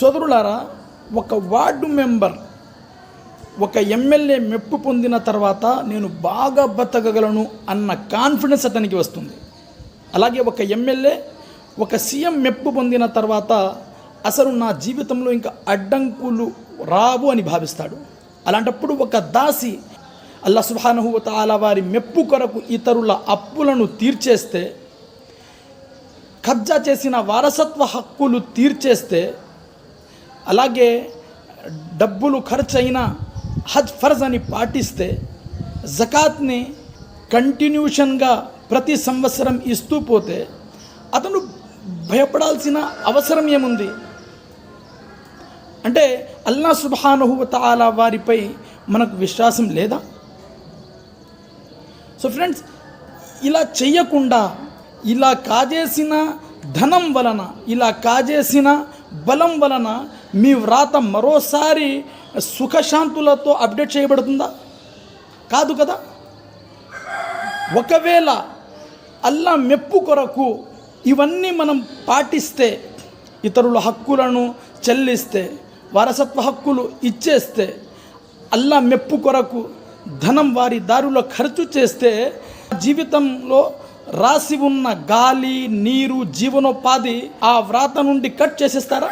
సోదరులారా ఒక ward member ఒక ఎమ్మెల్యే మెప్పు పొందిన తర్వాత నేను బాగా బతకగలను అన్న కాన్ఫిడెన్స్ అతనికి వస్తుంది. అలాగే ఒక ఎమ్మెల్యే ఒక సీఎం మెప్పు పొందిన తర్వాత అసలు నా జీవితంలో ఇంకా అడ్డంకులు రావు అని భావిస్తాడు. అలాంటప్పుడు ఒక దాసి అల్లా సుబ్హానహు వ వారి మెప్పు కొరకు ఇతరుల అప్పులను తీర్చేస్తే కబ్జా చేసిన వారసత్వ హక్కులు తీర్చేస్తే అలాగే డబ్బులు ఖర్చయిన హజ్ ఫర్జ్ అని పాటిస్తే జకాత్ని కంటిన్యూషన్గా ప్రతి సంవత్సరం ఇస్తూ పోతే అతను భయపడాల్సిన అవసరం ఏముంది? అంటే అల్లా సుబ్హానహు వారిపై మనకు విశ్వాసం లేదా? సో ఫ్రెండ్స్ ఇలా చెయ్యకుండా ఇలా కాజేసిన ధనం వలన ఇలా కాజేసిన బలం వలన మీ వ్రాత మరోసారి సుఖశాంతులతో అప్డేట్ చేయబడుతుందా? కాదు కదా. ఒకవేళ అల్లా మెప్పు కొరకు ఇవన్నీ మనం పాటిస్తే ఇతరుల హక్కులను చెల్లిస్తే వారసత్వ హక్కులు ఇచ్చేస్తే అల్లా మెప్పు కొరకు ధనం వారి దారిలో ఖర్చు చేస్తే జీవితంలో రాసి ఉన్న గాలి నీరు జీవనోపాధి ఆ వ్రాత నుండి కట్ చేసేస్తారా?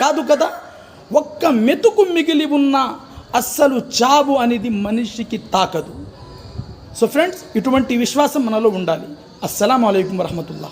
కాదు కదా? ఒక్క మెతుకు మిగిలి ఉన్న అస్సలు చావు అనేది మనిషికి తాకదు. సో ఫ్రెండ్స్ ఇటువంటి విశ్వాసం మనలో ఉండాలి. అస్సలం అయికం వరహమతుల్లా